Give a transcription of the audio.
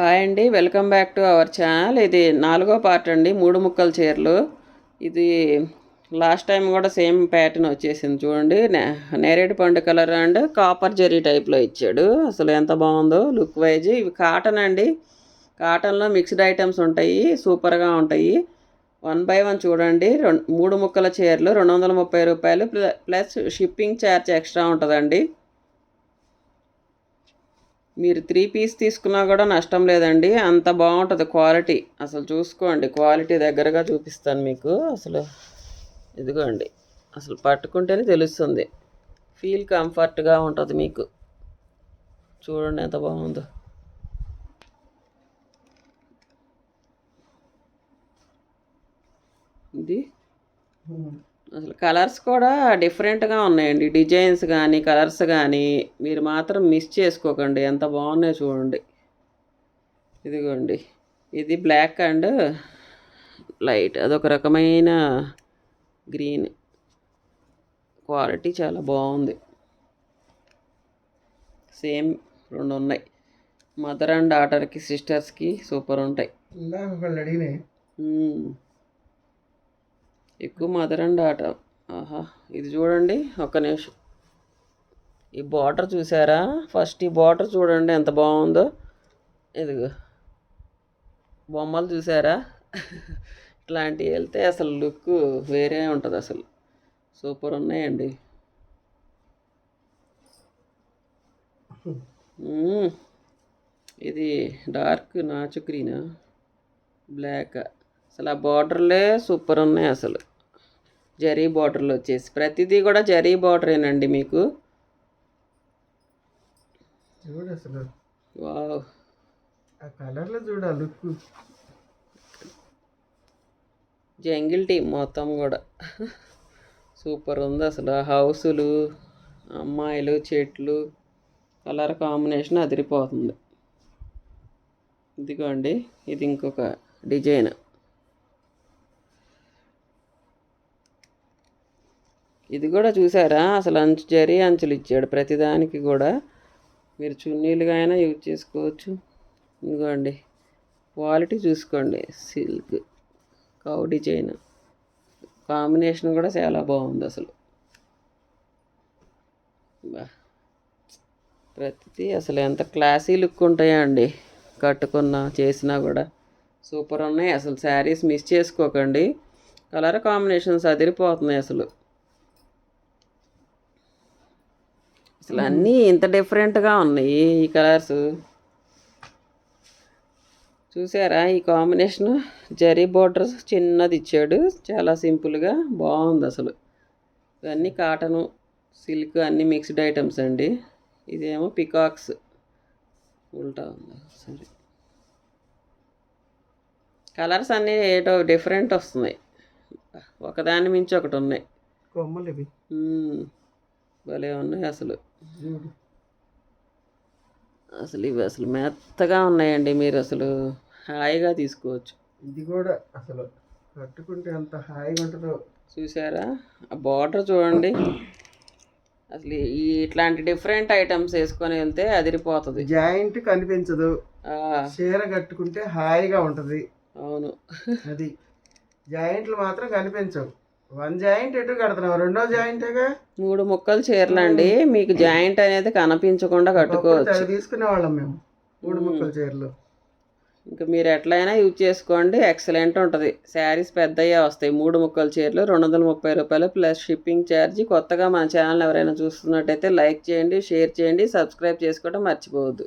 Hi అండి welcome back to our channel. ఇది నాలుగో పార్ట్ అండి మూడు ముక్కల చీరలు. ఇది లాస్ట్ టైం కూడా సేమ్ ప్యాటర్న్ వచ్చేసింది చూడండి. నే- నేరేడు పండు కలర్ అండ్ కాపర్ జరీ టైప్లో ఇచ్చాడు. అసలు ఎంత బాగుందో లుక్ వైజ్. ఇవి కాటన్ అండి. కాటన్లో మిక్స్డ్ ఐటమ్స్ ఉంటాయి సూపర్గా ఉంటాయి. వన్ బై వన్ చూడండి. రెండు మూడు ముక్కల చీరలు రెండు వందల ముప్పై రూపాయలు plus- plus shipping charge extra ఉంటుందండి. మీరు త్రీ పీస్ తీసుకున్నా కూడా నష్టం లేదండి. అంత బాగుంటుంది క్వాలిటీ. అసలు చూసుకోండి క్వాలిటీ దగ్గరగా చూపిస్తాను మీకు. అసలు ఇదిగోండి అసలు పట్టుకుంటేనే తెలుస్తుంది. ఫీల్ కంఫర్ట్గా ఉంటుంది మీకు. చూడండి ఎంత బాగుందో. ఇది అసలు కలర్స్ కూడా డిఫరెంట్గా ఉన్నాయండి. డిజైన్స్ కానీ కలర్స్ కానీ మీరు మాత్రం మిస్ చేసుకోకండి. ఎంత బాగున్నాయో చూడండి. ఇదిగోండి. ఇది బ్లాక్ అండ్ లైట్. అదొక రకమైన గ్రీన్. క్వాలిటీ చాలా బాగుంది. సేమ్ రెండు ఉన్నాయి. మదర్ అండ్ డాటర్కి సిస్టర్స్కి సూపర్ ఉంటాయి. ఎక్కువ మదర్ అండ్ ఆట. ఆహా ఇది చూడండి ఒక్క నిమిషం. ఈ బార్డర్ చూసారా? ఫస్ట్ ఈ బార్డర్ చూడండి ఎంత బాగుందో. ఇదిగో బొమ్మలు చూసారా? ఇట్లాంటివి వెళ్తే అసలు లుక్ వేరే ఉంటుంది అసలు. సూపర్ ఉన్నాయండి. ఇది డార్క్ నాచు గ్రీనా? బ్లాక్? అసలు ఆ బార్డర్లే సూపర్ ఉన్నాయి అసలు. జరీ బార్డర్లు వచ్చేసి. ప్రతిదీ కూడా జరీ బార్డరేనండి మీకు. కలర్లో చూడు లుక్. జంగిల్ టీమ్ మొత్తం కూడా. సూపర్ ఉంది అసలు. హౌసులు అమ్మాయిలు చెట్లు కలర్ కాంబినేషన్ అదిరిపోతుంది. ఇదిగోండి ఇది ఇంకొక డిజైన్. ఇది కూడా చూసారా? అసలు అంచు జరి అంచులు ఇచ్చాడు. ప్రతిదానికి కూడా మీరు చున్నీలుగా అయినా యూజ్ చేసుకోవచ్చు. ఇదిగోండి. క్వాలిటీ చూసుకోండి. Silk cow design. కాంబినేషన్ కూడా చాలా బాగుంది అసలు. బా. ప్రతిదీ అసలు ఎంత క్లాసీ లుక్ ఉంటాయా అండి. కట్టుకున్నా చేసినా కూడా సూపర్ ఉన్నాయి. అసలు శారీస్ మిస్ చేసుకోకండి. కలర్ కాంబినేషన్స్ అదిరిపోతున్నాయి అసలు. అసలు అన్నీ ఇంత డిఫరెంట్గా ఉన్నాయి ఈ కలర్స్. చూసారా ఈ కాంబినేషన్? జరీ బోర్డర్ చిన్నది ఇచ్చాడు. చాలా సింపుల్గా బాగుంది అసలు. ఇవన్నీ కాటను సిల్క్ అన్నీ మిక్స్డ్ ఐటమ్స్ అండి. ఇదేమో పికాక్స్. ఉల్టా ఉంది? సరే. కలర్స్ అన్నీ ఏటో డిఫరెంట్ వస్తున్నాయి. ఒకదాని మించి ఒకటి ఉన్నాయి. కొమ్మలు ఇవి. భలే ఉన్నాయి అసలు. అసలు ఇవి అసలు మెత్తగా ఉన్నాయండి మీరు అసలు హాయిగా తీసుకోవచ్చు. ఇది కూడా అసలు కట్టుకుంటే ఎంత హాయిగా ఉంటుందో. చూసారా? ఆ బార్డర్ చూడండి. అసలు ఈ ఇట్లాంటి డిఫరెంట్ ఐటమ్స్ వేసుకొని వెళ్తే అదిరిపోతుంది. జాయింట్ కనిపించదు. ఆ, చీర కట్టుకుంటే హాయిగా ఉంటుంది. అవును. అది జాయింట్లు మాత్రం కనిపించవు. వన్ జాయింట్ ఎటు కడుతున్నావు? రెండో జాయింటేగా మూడు ముక్కలు చీరలండి మీకు జాయింట్ అనేది కనిపించకుండా కట్టుకోవచ్చు. తీసుకునే వాళ్ళం మేము. మూడు ముక్కల చీరలు. ఇంకా మీరు ఎట్లయినా యూజ్ చేసుకోండి. ఎక్సలెంట్ ఉంటుంది. శారీస్ పెద్దయ్యే వస్తాయి. మూడు ముక్కల చీరలు రెండు వందల ముప్పై రూపాయలు ప్లస్ షిప్పింగ్ ఛార్జీ కొత్తగా మన ఛానల్ ఎవరైనా చూస్తున్నట్టయితే లైక్ చేయండి షేర్ చేయండి సబ్స్క్రైబ్ చేసుకోవడం మర్చిపోవద్దు.